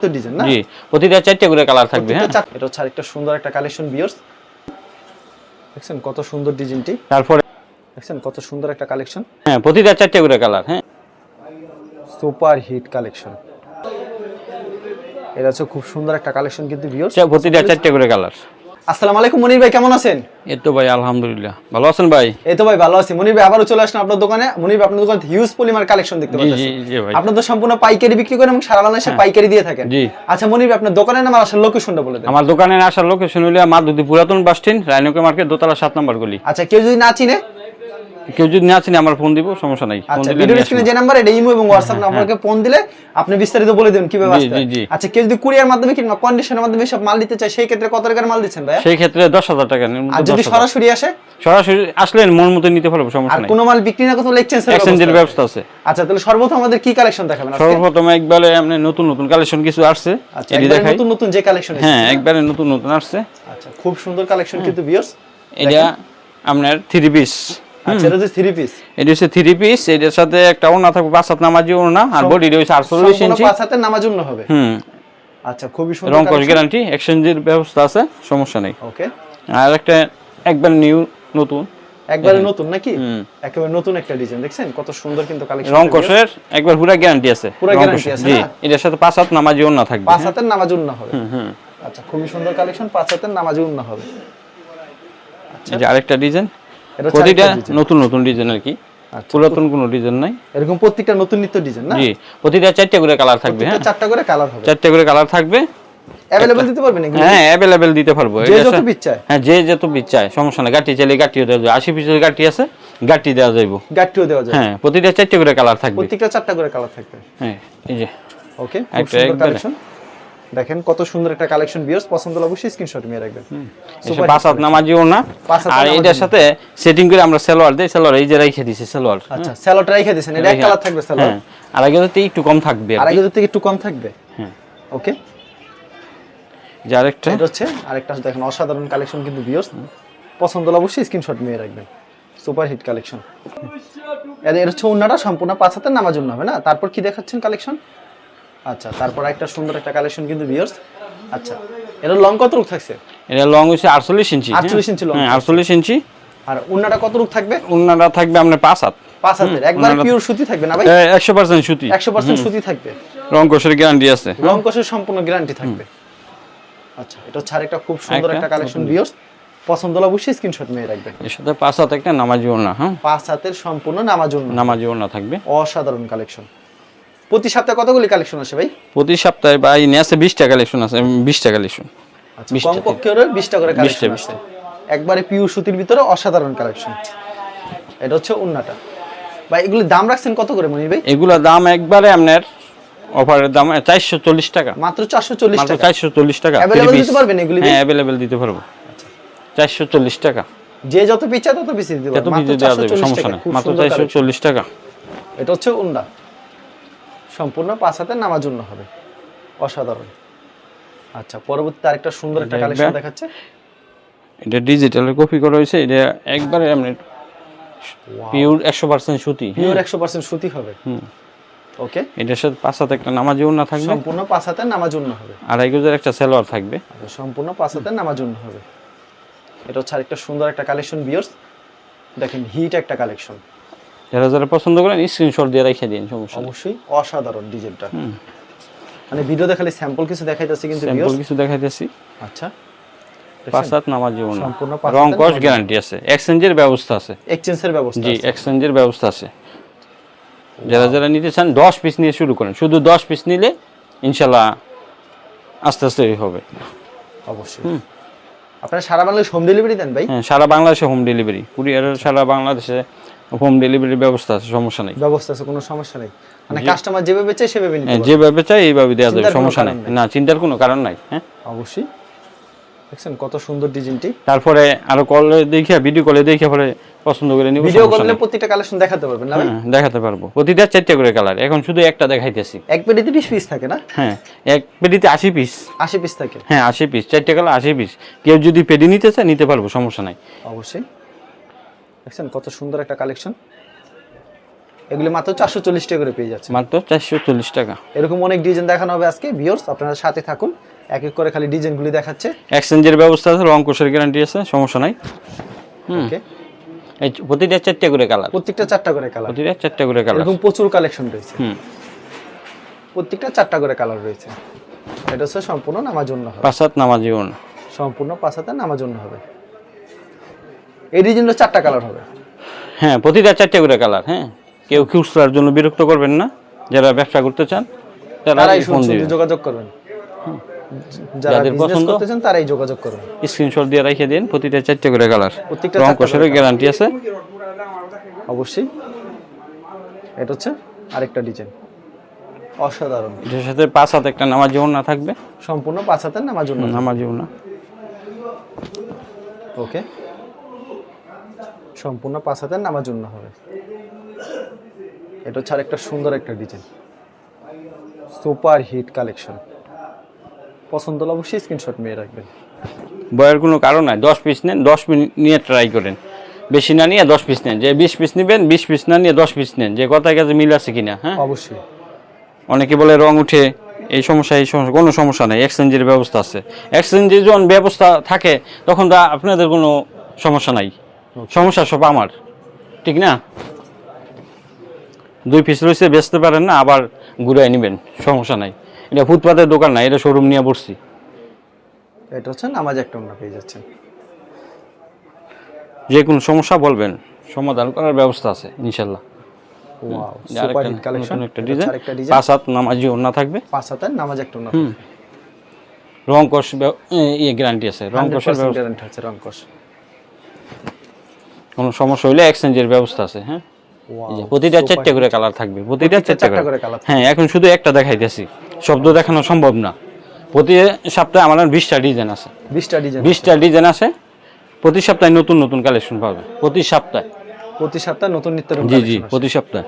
তো ডিজাইন না? জি প্রতিটা চারটে করে কালার থাকবে হ্যাঁ। এটা হচ্ছে আরেকটা সুন্দর একটা কালেকশন বিয়ার্স দেখছেন কত সুন্দর ডিজাইনটি তারপরে দেখছেন কত সুন্দর একটা কালেকশন হ্যাঁ প্রতিটা চারটে করে কালার হ্যাঁ। সুপার হিট কালেকশন এটা হচ্ছে খুব সুন্দর একটা কালেকশন কিন্তু ভিউয়ার্স প্রতিটা চারটে করে কালার আসসালামু আলাইকুম মনির ভাই কেমন আছেন? এই তো ভাই আলহামদুলিল্লাহ। ভালো আছেন ভাই? এই তো ভাই ভালো আছি। মনির ভাই আবারও চলে আসলাম আপনার দোকানে। মনির ভাই আপনার দোকানে হিউজ পলিমার কালেকশন দেখতে পাচ্ছি। আপনার তো সম্পূর্ণ পাইকারি বিক্রি করেন এবং সারা বাংলাদেশে পাইকারি দিয়ে থাকেন। জি। আচ্ছা মনির ভাই আপনার দোকানের নাম আর আসার লোকেশনটা বলে দেন। আমার দোকানে আসার লোকেশন হইলে মাধুদি পুরাতন বাস স্ট্যান্ড রায়নকে মার্কেট দোতলা সাত নম্বর গলি। আচ্ছা কেউ যদি না চিনে কেউ যদি না চিনে আমার ফোন দিব সমস্যা নাই। আচ্ছা ভিডিও স্ক্রিনে যে নাম্বার এটা ইমো এবং হোয়াটসঅ্যাপ নাম্বারকে ফোন দিলে আপনি বিস্তারিত বলে দেবেন কীভাবে হয়। জি। আচ্ছা কেউ যদি কুরিয়ার মাধ্যমে কিংবা কন্ডিশনের মাধ্যমে সব মাল দিতে চায় সেই ক্ষেত্রে কত টাকার মাল দিচ্ছেন ভাই সেই ক্ষেত্রে দশ হাজার টাকা নিন, আর যদি সরাসরি আসে? সরাসরি আসলে মন মতো নিতে পারব সমস্যা নাই। আর কোনো মাল বিক্রি না করতে হলে এক্সচেঞ্জ এক্সচেঞ্জের ব্যবস্থা আছে? আচ্ছা তাহলে সর্বপ্রথম আমাদের কি কালেকশন দেখাবেন? সর্বপ্রথম একবারে আপনি নতুন নতুন কালেকশন কিছু আসছে। আচ্ছা এটি দেখাই। নতুন নতুন যে কালেকশন হ্যাঁ একবারে নতুন নতুন আসছে। আচ্ছা খুব সুন্দর কালেকশন কিন্তু ভিউয়ার্স এটা আপনার থ্রি পিস আচ্ছা এটা হচ্ছে থ্রি পিস এটা হচ্ছে থ্রি পিস এটার সাথে একটা ওড়না থাকবে পাঁচ সাত নামাজি ওড়না আর বডি রয়েছে আটচল্লিশ ইঞ্চি। পাঁচ হাতের নামার জন্য হবে। হুম। আচ্ছা খুবই সুন্দর রং কস গ্যারান্টি এক্সচেঞ্জের ব্যবস্থা আছে সমস্যা নেই। ওকে আর একটা একবার নিউ নতুন। একবারে নতুন নাকি? একেবারে নতুন একটা ডিজাইন দেখছেন? কত সুন্দর কিন্তু কালেকশন রং কষের একবার পুরা গ্যারান্টি আছে পুরা রং আছে এটার সাথে পাঁচ হাত নামাজি ওড়না থাকবে। পাঁচ হাতের নামাজ জন্য হবে। হুম আচ্ছা খুবই সুন্দর কালেকশন পাঁচ হাতের নামাজ জন্য হবে। যে আরেকটা ডিজাইন প্রতিটা নতুন নতুন ডিজাইন আর কি। আচ্ছা, পুরাতন কোনো ডিজাইন নাই। এরকম প্রত্যেকটা নতুন নিত্য ডিজাইন না? জি প্রতিটা চারটে করে কালার থাকবে হ্যাঁ। চারটা করে কালার হবে। চারটে করে কালার থাকবে। অ্যাভেলেবল দিতে পারবেন হ্যাঁ অ্যাভেলেবেল দিতে পারব। যে যত পিস চায় হ্যাঁ যে যত পিস চায় সমস্যা নেই। গাঠি চাইলে গাঠিও দেওয়া যাবে। আশি পিসের গাঠি আছে গাঠি দেওয়া যাইব। গাটটিও দেওয়া যায় হ্যাঁ প্রতিটা চারটে করে কালার থাকবে। প্রত্যেকটা চারটা করে কালার থাকবে। হ্যাঁ এই যে। ওকে একটা কালেকশন দেখেন কত সুন্দর একটা কালেকশন ভিউয়ার্স পছন্দ হলে অবশ্যই স্ক্রিনশট নিয়ে রাখবেন। পাঁচ হাত নামাজিও না। আর এটার সাথে সেটিং করে আমরা সালোয়ার দেই সালোয়ার এই যে রেখে দিছি সালোয়ার। আচ্ছা স্যালোটা রেখে দিয়েছেন এটা এক কালার থাকবে স্যালো হ্যাঁ আর আগে তো একটু কম থাকবে আর আগে থেকে একটু কম থাকবে? হ্যাঁ। ওকে যে আরেকটা। এটা হচ্ছে আরেকটা দেখেন অসাধারণ কালেকশন কিন্তু ভিউয়ার্স পছন্দ হলে অবশ্যই স্ক্রিনশট নিয়ে রাখবেন। সুপার হিট কালেকশন এর হচ্ছে অন্যটা সম্পূর্ণ পাঁচ হাতের নামাজ হবে না? তারপর কি দেখাচ্ছেন কালেকশন আচ্ছা তারপর একটা সুন্দর একটা কালেকশন কিন্তু ভিউয়ার্স আচ্ছা এর লং কত রূপ থাকছে? এটা লং হচ্ছে আটচল্লিশ ইঞ্চি 48 ইঞ্চি long হ্যাঁ আটচল্লিশ ইঞ্চি। আর অন্যটা কত রূপ থাকবে? ওনারা থাকবে আপনার পাঁচ হাত। পাঁচ হাতের। একবার পিওর সুতি থাকবে না ভাই? একশো পার্সেন্ট সুতি। একশো পার্সেন্ট সুতি থাকবে। রং কোষের গ্যারান্টি আছে। রং কষের সম্পূর্ণ গ্যারান্টি থাকবে। আচ্ছা এটা হচ্ছে আরেকটা খুব সুন্দর একটা একটা কালেকশন ভিউয়ার্স পছন্দ হলে অবশ্যই স্ক্রিনশট নিয়ে রাখবেন। এর সাথে পাঁচ হাত একটা নামাজি ওড়না হ্যাঁ। পাঁচ হাতের সম্পূর্ণ নামার জন্য নামাজি ওড়না থাকবে। অসাধারণ কালেকশন প্রতি সপ্তাহে কতগুলি কালেকশন আছে ভাই? প্রতি সপ্তাহে ভাই নিয়ে আছে বিশটা কালেকশন আছে বিশটা কালেকশন আচ্ছা 20 টা কমপক্ষে ওর বিশটা করে 20 কালেকশন টা, একবারে পিওর সুতির ভিতরে অসাধারণ কালেকশন এটা হচ্ছে উন্নাটা ভাই এগুলি দাম রাখছেন কত করে মনির ভাই? এগুলা দাম একবারে আপনার অফারের দাম চারশো চল্লিশ টাকা। মাত্র চারশো চল্লিশ মাত্র টাকা। চারশো চল্লিশ টাকা Available three দিতে পারবেন এগুলি হ্যাঁ অ্যাভেলেবেল দিতে পারব। চারশো চল্লিশ টাকা। যে যত পিচ্ছা তত পিছিয়ে দিতে এত পারবেন মাত্র পিজে দেওয়া চারশো যাবে চল্লিশ সমস্যা টাকা নেই। মাত্র সুন্দর চারশো collection। চল্লিশ টাকা। এটা হচ্ছে উন্ডা সম্পূর্ণ পাঁচ হাতের নামার জন্য হবে। অসাধারণ। আচ্ছা পরবর্তীতে আরেকটা সুন্দর একটা কালেকশন দেখাচ্ছে। এটা ডিজিটালে কপি করা হয়েছে এটা একবারে আপনার পিওর একশো পার্সেন্ট সুতি। পিওর একশো পার্সেন্ট সুতি হবে। হুম। ওকে এটার সাথে পাঁচ হাতে একটা নামাজি ওড়না থাকবে। সম্পূর্ণ পাঁচ হাতের নামার জন্য হবে। আড়াই গজের একটা সেলোয়ার থাকবে। আচ্ছা, সম্পূর্ণ পাঁচ হাতের নামার জন্য হবে। এটা হচ্ছে আরেকটা সুন্দর একটা কালেকশন বিয়ার্স দেখেন হিট একটা কালেকশন যারা যারা পছন্দ করেন স্ক্রিনশট দিয়ে রেখে দিন সমস্যা অবশ্যই অসাধারণ ডিজাইনটা। মানে ভিডিও দেখালে স্যাম্পল কিছু দেখাইতেছে কিন্তু স্যাম্পল কিছু দেখাইতেছি। আচ্ছা। পাঁচ হাত নামাজি ওড়না সম্পূর্ণ রং কস গ্যারান্টি আছে। এক্সচেঞ্জের ব্যবস্থা আছে। এক্সচেঞ্জের ব্যবস্থা জি এক্সচেঞ্জের ব্যবস্থা আছে। যারা যারা নিতে চান দশ পিস নিয়ে শুরু করেন। শুধু দশ পিস নিলে ইনশাল্লাহ আস্তে আস্তে হবে। অবশ্যই। আপনারা সারা বাংলাদেশ হোম ডেলিভারি দেন ভাই? হ্যাঁ সারা বাংলাদেশে হোম ডেলিভারি কুরিয়ারের সারা বাংলাদেশে হোম ডেলিভারির ব্যবস্থা আছে সমস্যা নেই। ব্যবস্থা আছে কোনো সমস্যা নেই। মানে কাস্টমার যেভাবে চাই সেভাবে নিতে হ্যাঁ, পারবে। যেভাবে চাই এইভাবে দেওয়া যাবে সমস্যা নেই। না চিন্তার কোনো কারণ নাই হ্যাঁ। অবশ্যই। দেখছেন কত সুন্দর ডিজাইনটি। তারপরে আরও কলে দেখে ভিডিও কলে দেখে পরে পছন্দ করে নিব ভিডিও নেই। প্রত্যেকটা কালেকশন দেখাতে পারবেন না হ্যাঁ, দেখাতে পারব। প্রতিটা চারটে করে কালার এখন শুধু একটা দেখাইতেছি। এক পেটিতে বিশ পিস থাকে না? হ্যাঁ এক পেটিতে আশি পিস আশি পিস থাকে। হ্যাঁ আশি পিস চারটে কালার আশি পিস কেউ যদি পেডি নিতে চায় নিতে পারব সমস্যা নাই। অবশ্যই। দেখছেন কত সুন্দর একটা কালেকশন। এগুলি মাত্র চারশো চল্লিশ টাকা করে পেয়ে যাচ্ছে মাত্র চারশো চল্লিশ টাকা। এরকম অনেক ডিজাইন দেখানো হবে আজকে ভিউয়ার্স আপনারা সাথে থাকুন। এক এক করে খালি ডিজাইনগুলি দেখাচ্ছে। এক্সচেঞ্জের ব্যবস্থা আছে রং কোষের গ্যারান্টি আছে সমস্যা নাই। হুম। ওকে এই প্রতিটা চারটে করে কালার প্রত্যেকটা চারটা করে কালার প্রতিটা চারটে করে কালার এরকম প্রচুর কালেকশন রয়েছে। হুম। প্রত্যেকটা চারটা করে কালার রয়েছে। এটা হচ্ছে সম্পূর্ণ নামার জন্য হবে। পাঁচ হাত নামাজি ওড়না সম্পূর্ণ পাঁচ হাতে নামার জন্য হবে। এই ডিজাইনটা চারটা কালার হবে। হ্যাঁ প্রতিটা চারটে করে কালার হ্যাঁ। কেউ খুচরার জন্য বিরক্ত করবেন না। যারা ব্যবসা করতে চান তারা তারাই ফোন দিবেন যোগাযোগ করবেন। যারা যাদের বিজনেস পছন্দ- করতে তারাই যোগাযোগ করবেন। স্ক্রিনশট দিয়ে রেখে দিন প্রতিটা চারটে করে কালার রং গ্যারান্টি আছে। অবশ্যই। এটা হচ্ছে আরেকটা ডিজাইন অসাধারণ। এটার সাথে পাঁচ হাত একটা নামাজি থাকবে। সম্পূর্ণ পাঁচ হাতের নামার জন্য নামাজি ওড়না। ওকে সম্পূর্ণ পাঁচ হাতের নামার জন্য হবে। এটা হচ্ছে আরেকটা সুন্দর একটা ডিজাইন সুপার হিট কালেকশন পছন্দ হলে অবশ্যই স্ক্রিনশট নিয়ে রাখবেন। বয়ের কোনো কারণ নাই। দশ পিস নেন দশ মিনিট নিয়ে ট্রাই করেন। বেশি না নিয়ে দশ পিস নেন। যে বিশ পিস নেবেন বিশ পিস না নিয়ে দশ পিস নেন। যে কথায় কাছে মিল আছে কিনা হ্যাঁ? অবশ্যই। অনেকে বলে রং উঠে এই সমস্যা এই সমস্যা কোনো সমস্যা নেই। এক্সচেঞ্জের ব্যবস্থা আছে। এক্সচেঞ্জের যখন ব্যবস্থা থাকে তখন তা আপনাদের কোনো সমস্যা নাই। সমস্যা সব আমার। ঠিক না? দুই পিস রয়েছে বেচতে পারেন না আবার ঘুরাই নেবেন সমস্যা নাই। এটা ফুটপাতের দোকান না এটা শোরুম নিয়ে বসছি। এটা হচ্ছে নামাজ একটা অন্য পেয়ে যাচ্ছেন যে কোনো সমস্যা বলবেন সমাধান করার ব্যবস্থা আছে ইনশাল্লাহ। ওয়াও যে সুপার আরেকটা হিট কালেকশন একটা ডিজাইন পাঁচ হাত নামাজি ওড়না থাকবে। নামাজ একটা অন্য হুম। রং কষ ইয়ে গ্যারান্টি আছে রং কষের গ্যারান্টি আছে রং কষ কোনো সমস্যা হলে এক্সচেঞ্জের ব্যবস্থা আছে হ্যাঁ? প্রতিটা চারটে করে কালার থাকবে প্রতিটা চারটে করে। colour হ্যাঁ এখন শুধু একটা দেখাইতেছি শব্দ দেখানো সম্ভব না। প্রতি সপ্তাহে আমার বিশটা ডিজাইন আছে। বিশটা ডিজাইন বিশটা ডিজাইন আছে প্রতি সপ্তাহে নতুন নতুন কালেকশন পাবে প্রতি সপ্তাহে। প্রতি সপ্তাহে নতুন নিত্য জি জি প্রতি সপ্তাহে।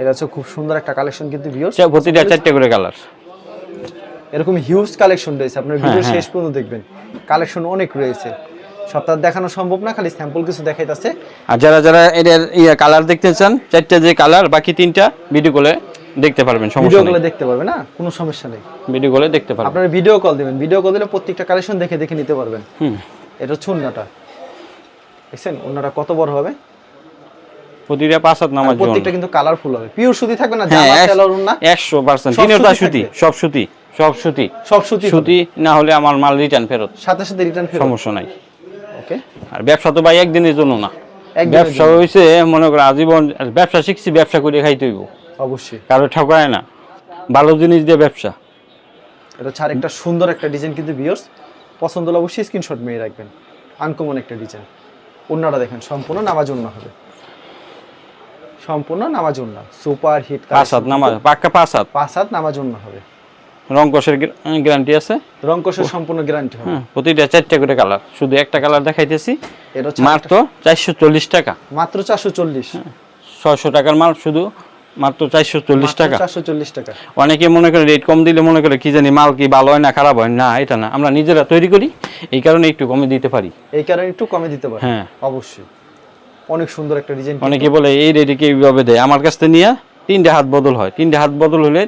এটা হচ্ছে খুব সুন্দর একটা কালেকশন কিন্তু ভিউয়ার্স প্রতিটা চারটে করে কালার এরকম হিউজ কালেকশন রয়েছে আপনার ভিডিও হ্যাঁ। শেষ পর্যন্ত দেখবেন। কালেকশন অনেক রয়েছে। সপ্তাহ দেখানো সম্ভব না খালি স্যাম্পল কিছু দেখাইতেছে। আর যারা যারা এটার ইয়ে কালার দেখতে চান চারটে যে কালার বাকি তিনটা ভিডিও কলে দেখতে পারবেন সমস্যা নেই। দেখতে পারবে না? কোনো সমস্যা নেই। ভিডিও কলে দেখতে পারবেন। আপনারা ভিডিও কল দিবেন। ভিডিও কল দিলে প্রত্যেকটা কালেকশন দেখে দেখে নিতে পারবেন। হুম। এটা উন্নাটা দেখছেন? উন্নাটা কত বড় হবে? প্রতিটা পাঁচ হাত নামাজ প্রত্যেকটা কিন্তু কালারফুল হবে। পিওর সুতি থাকবে না? হ্যাঁ জামা উন্না একশো পার্সেন্ট তিনটা সুতি সুতি সব সুতি সব সুতি। সব সুতি সুতি না হলে আমার মাল রিটার্ন ফেরত। সাথে সাথে রিটার্ন ফেরত। সমস্যা নাই। ওকে আর ব্যবসা তো ভাই একদিনের জন্য না। ব্যবসা হয়েছে মনে করো আজীবন ব্যবসা শিখছি ব্যবসা করে খাইতে হইব। অবশ্যই। কারও ঠকায় না। ভালো জিনিস দিয়ে ব্যবসা। এটা হচ্ছে আরেকটা সুন্দর একটা ডিজাইন কিন্তু ভিউয়ার্স পছন্দ হলে অবশ্যই স্ক্রিনশট মেরে রাখবেন। আনকমন একটা ডিজাইন অন্যটা দেখেন সম্পূর্ণ নামাজ অন্য হবে। সম্পূর্ণ নামাজ অন্য সুপার হিট পাঁচ হাত নামাজ পাক্কা পাঁচ হাত। পাঁচ হাত নামাজ অন্য হবে। রং কষের গ্যারান্টি আছে? রংকশের সম্পূর্ণ গ্যারান্টি হবে। হ্যাঁ প্রতিটা চারটে করে কালার শুধু একটা কালার দেখাইতেছি মাত্র চারশো চল্লিশ টাকা। মাত্র চারশো চল্লিশ। ছয়শো টাকার মাল শুধু মাত্র চারশো চল্লিশ টাকা। চারশো চল্লিশ টাকা। অনেকে মনে করে রেট কম দিলে মনে করে কি জানি মাল কি ভালো হয় না খারাপ হয়? না এটা না। আমরা নিজেরা তৈরি করি এই কারণে একটু কমে দিতে পারি। এই কারণে একটু কমে দিতে পারি। হ্যাঁ। অবশ্যই। অনেক সুন্দর একটা ডিজাইন অনেকে বলে এই রেটে কি এইভাবে দেয়? আমার কাছ থেকে নিয়ে তিনটে হাত বদল হয়। তিনটে হাত বদল হলে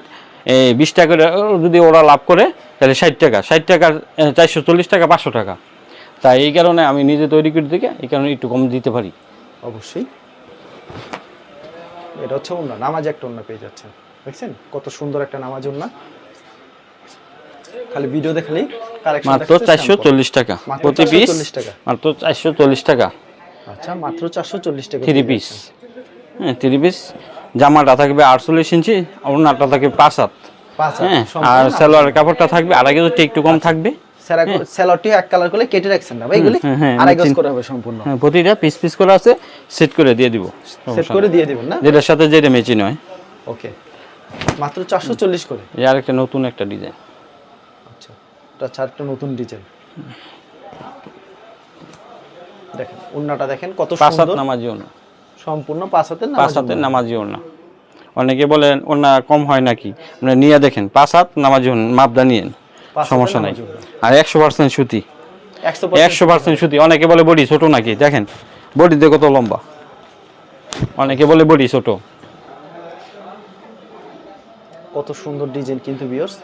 বিশ টাকা করে যদি ওরা লাভ করে তাহলে ষাট টাকা। ষাট টাকার চারশো চল্লিশ টাকা পাঁচশো টাকা। তাই এই কারণে আমি নিজে তৈরি করে থেকে এই কারণে একটু কম দিতে পারি। অবশ্যই। এটা হচ্ছে অন্য নামাজ একটা অন্য পেয়ে যাচ্ছেন। দেখছেন? কত সুন্দর একটা নামাজ অন্য খালি ভিডিও কালেকশন মাত্র চারশো চল্লিশ টাকা। প্রতি পিস 440 টাকা। মাত্র চারশো চল্লিশ টাকা। আচ্ছা মাত্র চারশো চল্লিশ টাকা থ্রি পিস হ্যাঁ থ্রি পিস জামাটা থাকবে আটচল্লিশ ইঞ্চি ওড়নাটা থাকবে পাঁচ হাত। হ্যাঁ আর। সালোয়ারের কাপড়টা থাকবে আর আগে একটু কম থাকবে। স্যারা- স্যালাডটি এক কালার করে কেটে রাখছেন না ভাই এগুলি হ্যাঁ, হ্যাঁ, আড়াই গজ করে হবে সম্পূর্ণ। প্রতিটা পিস পিস করে আছে সেট করে দিয়ে দিব। সেট করে দিয়ে দিবেন না? যেটার সাথে যেটা হয়। ওকে। মাত্র চারশো চল্লিশ করে? এই আরেকটা নতুন একটা ডিজাইন আচ্ছা এটা চারটা নতুন ডিজাইন দেখেন উন্নাটা দেখেন কত সুন্দর। নামাজি সম্পূর্ণ পাঁচ হাতের পাঁচ নামাজ হাতের নামাজি ওনা অনেকে বলেন ওনা কম হয় নাকি? মানে নিয়ে দেখেন পাঁচ হাত নামাজি মাপদা নিয়েন সমস্যা নাই। আর একশো পার্সেন্ট সুতি। একশো পার্সেন্ট সুতি। অনেকে বলে বডি ছোট নাকি? দেখেন বডিতে কত লম্বা? অনেকে বলে বডি ছোট। কত সুন্দর ডিজাইন কিন্তু বিয়র্স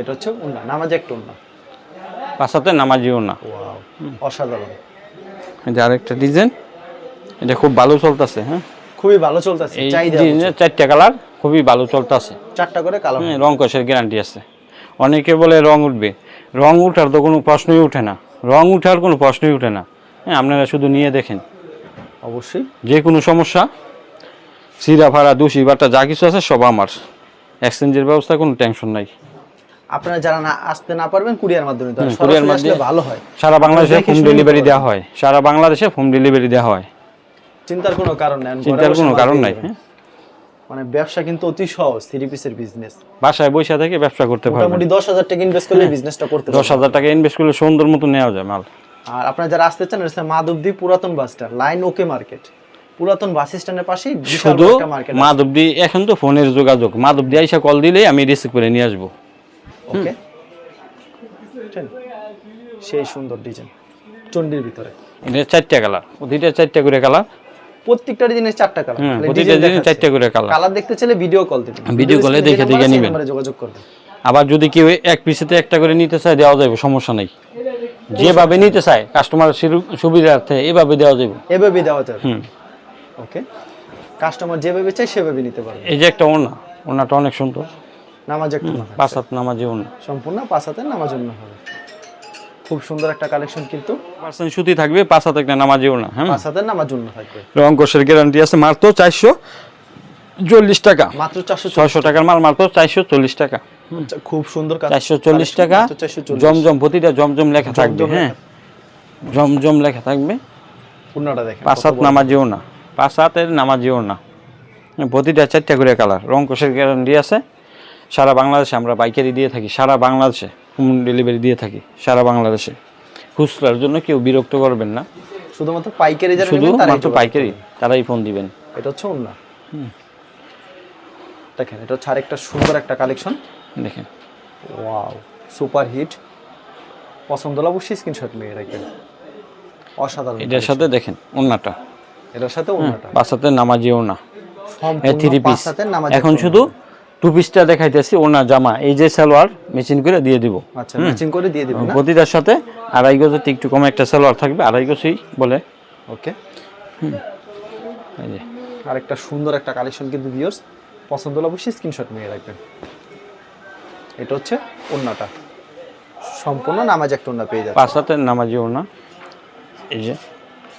এটা হচ্ছে উন্না নামাজ একটা উন্না। পাশাতে নামাজিও না। ওয়াও অসাধারণ। আরেকটা ডিজাইন। এটা খুব ভালো চলতেছে হ্যাঁ? খুবই ভালো চলতেছে চারটা কালার খুবই ভালো চলতেছে। চারটা করে কালার হ্যাঁ রং কষের গ্যারান্টি আছে। অনেকে বলে রং উঠবে। রং উঠার তো কোনো প্রশ্নই ওঠে না। রং উঠার কোনো প্রশ্নই ওঠে না। হ্যাঁ আপনারা শুধু নিয়ে দেখেন। অবশ্যই। যে কোনো সমস্যা সিরা ভাড়া দোষী বাটা যা কিছু আছে সব আমার। এক্সচেঞ্জের ব্যবস্থা কোনো টেনশন নাই। আপনারা যারা না আসতে না পারবেন কুরিয়ার মাধ্যমে কুরিয়ার মাধ্যমে- ভালো হয়। সারা বাংলাদেশে হোম ডেলিভারি দেওয়া হয়। সারা বাংলাদেশে হোম ডেলিভারি দেওয়া হয়। চিন্তার কোনো কারণ নেই চিন্তার কোনো কারণ নাই হ্যাঁ। মানে ব্যবসা কিন্তু অতি সহজ থ্রি পিসের বিজনেস বাসায় বসে থেকে ব্যবসা করতে পারবেন। মোটামুটি দশ হাজার টাকা ইনভেস্ট করলে বিজনেসটা করতে পারবেন। হাজার টাকা ইনভেস্ট করলে সুন্দর মতো নেওয়া যায় মাল। আর আপনারা যারা আসতে চান এটা মাধবদী পুরাতন bus stand line okay market পুরাতন বাস স্ট্যান্ডের পাশেই শুধু মাধবদি এখন তো ফোনের যোগাযোগ। মাধবদি আইসা কল দিলেই আমি রিসিভ করে নিয়ে আসব। ওকে সেই সুন্দর ডিজাইন চন্ডির ভিতরে। এটা চারটা কালার প্রতিটা চারটা করে কালার প্রত্যেকটা ডিজাইনের চারটা কালার চারটা করে কালার কালার দেখতে চাইলে ভিডিও কল Video call এ দেখে দেখে নিবেন। যোগাযোগ করবেন। আবার যদি কেউ এক পিসেতে একটা করে নিতে চায় দেওয়া যাবে সমস্যা নেই। যেভাবে নিতে চায় কাস্টমার সুবিধার্থে এভাবে দেওয়া যাবে। এভাবে দেওয়া যাবে। ওকে কাস্টমার যেভাবে চায় সেভাবে নিতে পারবে। এই যে একটা ওনা ওনাটা অনেক সুন্দর। নামাজ একটা পাঁচ হাত নামাজি ওনা সম্পূর্ণ পাঁচ হাতের নামাজ জন্য হবে। খুব সুন্দর একটা কালেকশন কিন্তু। পার্সেন্ট সুতি থাকবে পাঁচ হাত একটা নামাজি ওনা হ্যাঁ? পাঁচ হাতের নামাজ জন্য থাকবে। রং কোষের গ্যারান্টি আছে মাত্র চারশো চল্লিশ টাকা। মাত্র চারশো ছয়শো টাকার মাল মাত্র চারশো চল্লিশ টাকা। খুব সুন্দর চারশো চল্লিশ টাকা জমজম প্রতিটা জমজম লেখা থাকবে হ্যাঁ? জমজম লেখা থাকবে। পূর্ণটা দেখেন পাঁচ হাত নামাজিও না পাঁচ হাতের নামাজিও না প্রতিটা চারটা করে কালার রং কোষের গ্যারান্টি আছে। সারা বাংলাদেশে আমরা পাইকারি দিয়ে থাকি সারা বাংলাদেশে। হোম ডেলিভারি দিয়ে থাকি সারা বাংলাদেশে। খুচরার জন্য কেউ বিরক্ত করবেন না। শুধুমাত্র পাইকারি যারা শুধু তারাই মাত্র পাইকারি তারাই ফোন দিবেন। এটা হচ্ছে অন্য দেখেন এটা হচ্ছে আরেকটা সুন্দর একটা কালেকশন দেখেন। ওয়াও সুপার হিট পছন্দ হলে অবশ্যই স্ক্রিনশট নিয়ে রাখবেন। অসাধারণ এটার সাথে দেখেন ওনাটা এটার সাথে পাঁচ হাতের নামাজিও না থ্রি পিস এখন শুধু টু পিসটা দেখাইতেছি ওনা জামা এই যে সালোয়ার মেশিন করে দিয়ে দিব। আচ্ছা ম্যাচিং করে দিয়ে দিবেন না? প্রতিটার সাথে আড়াই গজের একটু কম একটা সালোয়ার থাকবে আড়াই গজই বলে। ওকে এই যে। আরেকটা সুন্দর একটা কালেকশন কিন্তু ভিউয়ার্স পছন্দ হলে অবশ্যই স্ক্রিনশট নিয়ে রাখবেন। এটা হচ্ছে ওন্নাটা সম্পূর্ণ নামাজ একটা ওন্না পেয়ে যাচ্ছে পাঁচ হাতের নামাজি ওনা এই যে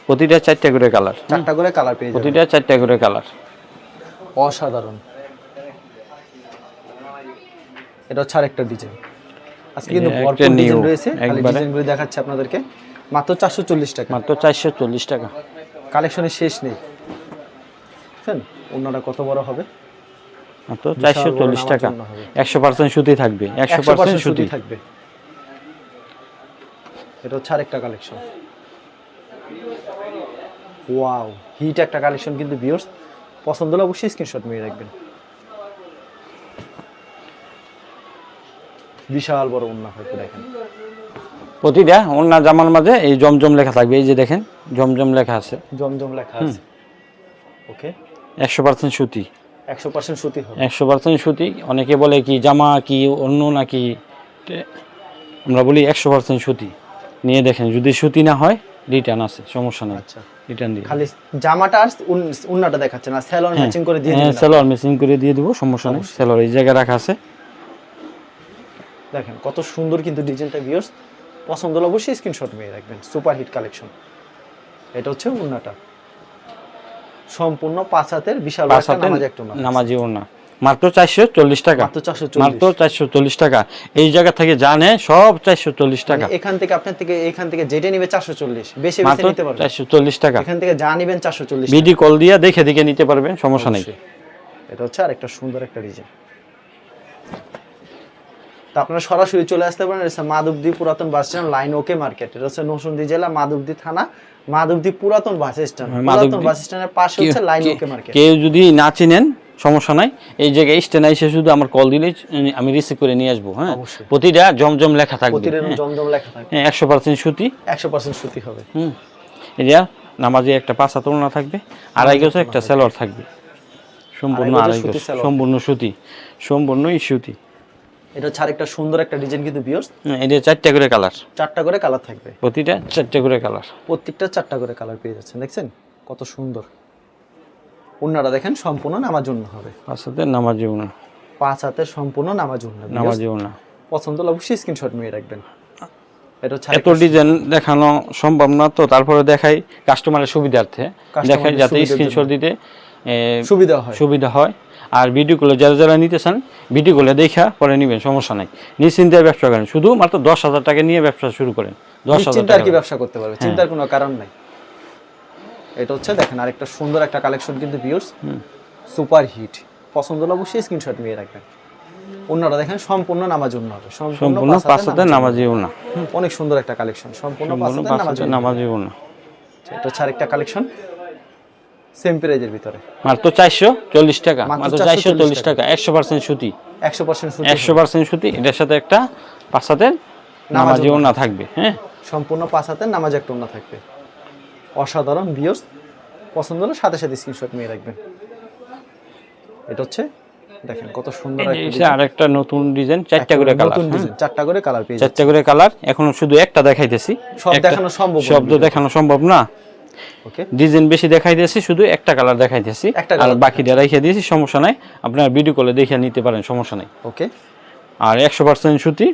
প্রতিটা চারটা করে কালার চারটা করে কালার পেয়ে যাবেন। প্রতিটা চারটা করে কালার অসাধারণ। এটা হচ্ছে আরেকটা ডিজাইন আজকে কিন্তু ভরপুর ডিজাইন রয়েছে। খালি ডিজাইনগুলো দেখাচ্ছে আপনাদেরকে। মাত্র চারশো চল্লিশ টাকা। মাত্র চারশো চল্লিশ টাকা। কালেকশনের শেষ নেই। বুঝছেন ওনাটা কত বড় হবে। মাত্র চারশো চল্লিশ টাকা। একশো পার্সেন্ট সুতি থাকবে। একশো পার্সেন্ট সুতি থাকবে। এটা হচ্ছে আরেকটা কালেকশন। ওয়াও হিট একটা কালেকশন কিন্তু ভিউয়ার্স পছন্দ হলে অবশ্যই স্ক্রিনশট নিয়ে রাখবেন। বিশাল বড় ওন্না হয়তো দেখেন। প্রতিটা ওনা জামার মাঝে এই জমজম লেখা থাকবে এই যে দেখেন জমজম লেখা আছে। জমজম লেখা আছে। ওকে। একশো পার্সেন্ট সুতি। একশো পার্সেন্ট সুতি হবে। একশো পার্সেন্ট সুতি অনেকে বলে কি জামা কি অন্য নাকি? আমরা বলি একশো পার্সেন্ট সুতি। নিয়ে দেখেন যদি সুতি না হয় রিটার্ন আছে সমস্যা নেই। আচ্ছা। রিটার্ন দিয়ে খালি জামাটা আর উন্নাটা দেখাচ্ছে না স্যালন ম্যাচিং করে দিয়ে হ্যাঁ দিবেন সেলোয়ার করে দিয়ে দেবো সমস্যা নেই। সেলোয়ার এই জায়গায় রাখা আছে। দেখেন কত সুন্দর কিন্তু ডিজাইনটা ভিউয়ার্স পছন্দ হলে অবশ্যই স্ক্রিনশট নিয়ে রাখবেন সুপার হিট কালেকশন এটা হচ্ছে উন্নাটা। সম্পূর্ণ পাঁচ হাতের বিশাল নামাজ একটা উন্না। মাত্র চারশো চল্লিশ টাকা। মাত্র চারশো চল্লিশ। টাকা। এই জায়গা থেকে জানে সব চারশো চল্লিশ টাকা। এখান থেকে আপনার থেকে এখান থেকে যেটা নিবে চারশো চল্লিশ। বেশি বেশি মাত্র নিতে পারবেন। চারশো চল্লিশ টাকা। এখান থেকে যা নিবেন চারশো চল্লিশ বিডি কল দিয়ে দেখে দেখে নিতে পারবেন সমস্যা নেই। এটা হচ্ছে আর একটা সুন্দর একটা ডিজাইন। আপনারা সরাসরি চলে আসতে পারেন এটা মাধবদী পুরাতন bus stand line okay market. এটা হচ্ছে নরসিংদী জেলা মাধবদী থানা মাধবদী পুরাতন বাস স্ট্যান্ড। হ্যাঁ, পুরাতন বাস স্ট্যান্ডের পাশে হচ্ছে লাইন ওকে মার্কেট। কেউ যদি না চিনেন সমস্যা নাই। এই জায়গায় স্টেন এসে শুধু আমার কল দিলেই আমি রিসিভ করে নিয়ে আসব হ্যাঁ? প্রতিটা জমজম লেখা থাকবে। প্রতিদিন জমজম লেখা থাকে হ্যাঁ একশো পার্সেন্ট সুতি। একশো পার্সেন্ট সুতি হবে। হুম। এটা নামাজে একটা পাঁচ ওড়না থাকবে আড়াই গজ একটা সেলর থাকবে। সম্পূর্ণ আড়াই সালোয়ার। সম্পূর্ণ সুতি। সম্পূর্ণ সুতি। এটা হচ্ছে আরেকটা সুন্দর একটা ডিজাইন কিন্তু বিয়র্স এটা চারটা করে কালার চারটা করে কালার থাকবে। প্রতিটা চারটা করে কালার প্রত্যেকটা চারটা করে কালার পেয়ে যাচ্ছেন দেখছেন? কত সুন্দর। ওনারা দেখেন সম্পূর্ণ নামাজ জন্য হবে। পাঁচ হাতের নামাজি ওড়না। পাঁচ হাতে সম্পূর্ণ নামাজ জন্য নামাজি ওড়না। পছন্দ হলে অবশ্যই স্ক্রিনশট নিয়ে রাখবেন। এটা এত ডিজাইন দেখানো সম্ভব না তো তারপরে দেখাই কাস্টমারের সুবিধার্থে। দেখাই যাতে স্ক্রিনশট দিতে সুবিধা হয়। সুবিধা হয়। আর ভিডিওগুলো যারা যারা নিতে চান ভিডিওগুলো দেখা পরে নেবেন সমস্যা নাই। নিশ্চিন্তায় ব্যবসা করেন। শুধু মাত্র দশ হাজার টাকা নিয়ে ব্যবসা শুরু করেন। দশ হাজার আর টাকা কি ব্যবসা করতে পারবে? চিন্তার কোনো কারণ নাই। এটা হচ্ছে দেখেন আরেকটা সুন্দর একটা কালেকশন কিন্তু ভিউয়ার্স সুপার হিট পছন্দ হলে অবশ্যই স্ক্রিনশট নিয়ে রাখবেন। অন্যরা দেখেন সম্পূর্ণ নামাজ অন্য হবে। সম্পূর্ণ পাঁচ পাঁচ হাতের হাতের নামাজ ওড়না অনেক সুন্দর একটা কালেকশন সম্পূর্ণ পাঁচ সম্পূর্ণ হাতের পাঁচ নামাজ ওড়না এটা হচ্ছে আরেকটা কালেকশন সেম প্রাইজের ভিতরে। মাত্র চারশো চল্লিশ টাকা মাত্র মাত্র 440 চারশো চল্লিশ টাকা একশো পার্সেন্ট সুতি। সুতি। এটার সাথে একটা নামাজি থাকবে হ্যাঁ? সম্পূর্ণ নামাজ একটা থাকবে। অসাধারণ বিয়স পছন্দ হলে সাথে সাথে স্ক্রিনশট নিয়ে রাখবেন। এটা হচ্ছে দেখেন কত সুন্দর একটা আরেকটা নতুন ডিজাইন চারটা করে কালার নতুন ডিজাইন চারটা করে কালার চারটা করে কালার এখন শুধু একটা দেখাইতেছি। সব দেখানো সম্ভব দেখানো সম্ভব না। ওকে ডিজাইন বেশি দেখাই দিয়েছি শুধু একটা কালার দেখাইতেছি। একটা আর বাকিটা রেখে দিয়েছি সমস্যা নাই। আপনার ভিডিও কলে দেখে নিতে পারেন সমস্যা নাই। ওকে আর একশো পার্সেন্ট সুতি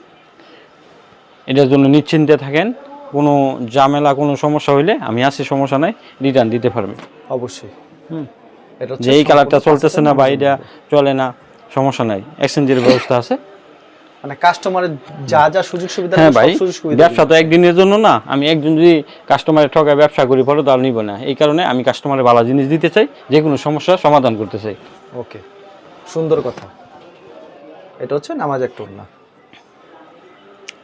এটার জন্য নিশ্চিন্তে থাকেন। কোনো ঝামেলা কোনো সমস্যা হইলে আমি আছি সমস্যা নাই রিটার্ন দিতে পারবেন। অবশ্যই। হুম। যে এই কালারটা চলতেছে না বা এটা চলে না সমস্যা নাই। এক্সচেঞ্জের ব্যবস্থা আছে। মানে কাস্টমারের যা যা সুযোগ সুবিধা হ্যাঁ ভাই সুযোগ সুবিধা ব্যবসা তো একদিনের জন্য না। আমি একদিন যদি কাস্টমারের ঠকায় ব্যবসা করি পরে তাহলে নিব না। এই কারণে আমি কাস্টমারের ভালো জিনিস দিতে চাই যে কোনো সমস্যার সমাধান করতে চাই। ওকে সুন্দর কথা। এটা হচ্ছে নামাজ একটা না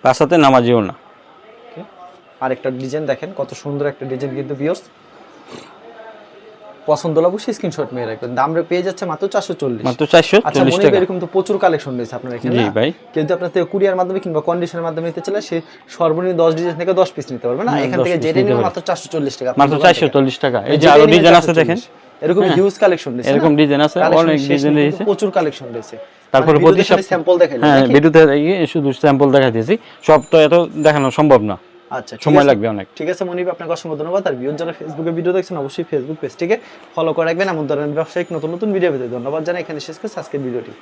তার সাথে নামাজিও না। আরেকটা ডিজাইন দেখেন কত সুন্দর একটা ডিজাইন কিন্তু বিয়স পছন্দ হলে অবশ্যই স্ক্রিনশট রাখবেন। দাম পেয়ে যাচ্ছে মাত্র চারশো চল্লিশ। মাত্র চারশো আচ্ছা মনে এরকম তো প্রচুর কালেকশন রয়েছে আপনার এখানে জি ভাই। যদি আপনার থেকে কুরিয়ার মাধ্যমে কিংবা কন্ডিশনের মাধ্যমে নিতে চাইলে সে সর্বনিম্ন দশ ডিজাইন থেকে দশ পিস নিতে না? হ্যাঁ, এখান থেকে যেটা মাত্র চারশো চল্লিশ টাকা মাত্র চারশো চল্লিশ টাকা। এই যে আরও ডিজাইন আছে দেখেন। এরকম হ্যাঁ। হিউজ কালেকশন রয়েছে এরকম ডিজাইন আছে অনেক ডিজাইন রয়েছে। প্রচুর কালেকশন রয়েছে। তারপরে প্রতি স্যাম্পল দেখাইলেন হ্যাঁ ভিডিওতে শুধু স্যাম্পল দেখাইতেছি। সব তো এত দেখানো সম্ভব না। আচ্ছা সময় লাগবে অনেক। ঠিক আছে মনিব আপনাকে অসংখ্য ধন্যবাদ। আর ভিউজ যারা ফেসবুকে ভিডিও দেখছেন অবশ্যই ফেসবুক পেজটিকে ফলো করে রাখবেন। এমন ধরনের ব্যবসায়িক নতুন নতুন ভিডিও পেতে ধন্যবাদ জানাই। এখানে শেষ করছি আজকের ভিডিওটি।